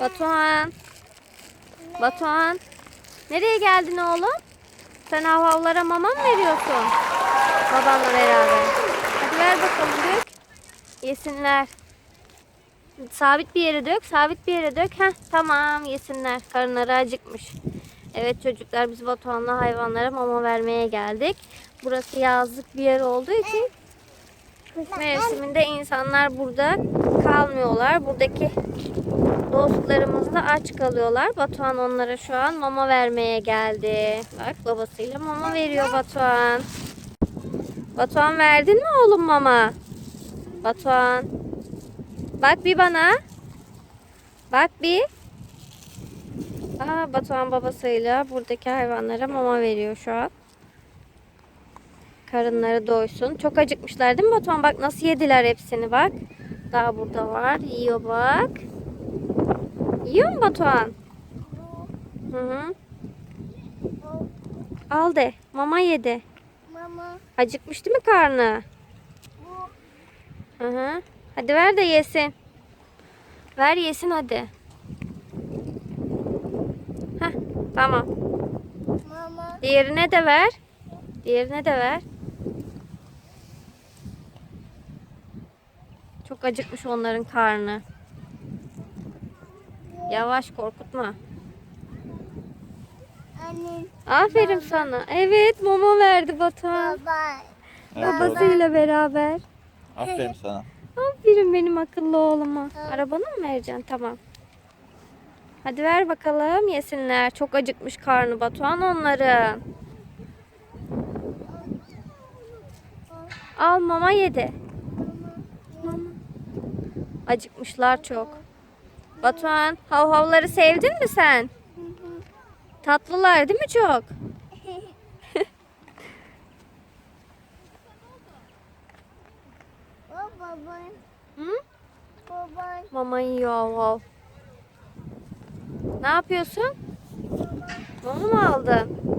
Batuhan. Batuhan. Nereye geldin oğlum? Sen havavlara mama mı veriyorsun? Babanla beraber. Hadi ver bakalım dök. Yesinler. Sabit bir yere dök. Sabit bir yere dök. Heh, tamam yesinler. Karınları acıkmış. Evet çocuklar biz Batuhan'la hayvanlara mama vermeye geldik. Burası yazlık bir yer olduğu için kış mevsiminde insanlar burada kalmıyorlar. Buradaki dostlarımız da aç kalıyorlar. Batuhan onlara şu an mama vermeye geldi. Bak babasıyla mama veriyor Batuhan. Batuhan verdin mi oğlum mama? Batuhan. Bak bir bana. Bak bir. Aa, Batuhan babasıyla buradaki hayvanlara mama veriyor şu an. Karınları doysun. Çok acıkmışlar değil mi Batuhan? Bak nasıl yediler hepsini bak. Daha burada var. Yiyor bak. Yiyor mu Batuhan? Hı hı. Al de. Mama yedi. Mama Acıkmış değil mi karnı? bu Hı hı. Hadi ver de yesin. Ver yesin hadi. Heh, tamam. mama Diğerine de ver. Diğerine de ver. Çok acıkmış onların karnı. Yavaş korkutma. annem Aferin sana. Evet mama verdi Batuhan. baba Evet. Babasıyla beraber. Aferin sana. Aferin benim akıllı oğluma. Arabanı mı vereceksin? Tamam. Hadi ver bakalım yesinler. Çok acıkmış karnı Batuhan onların. Al mama yedi. Mama. Acıkmışlar çok. Batuhan hav havları sevdin mi sen? Tatlılar değil mi çok? baba Hı? baba Mama yiyor hav hav. Ne yapıyorsun? Mama mı aldın?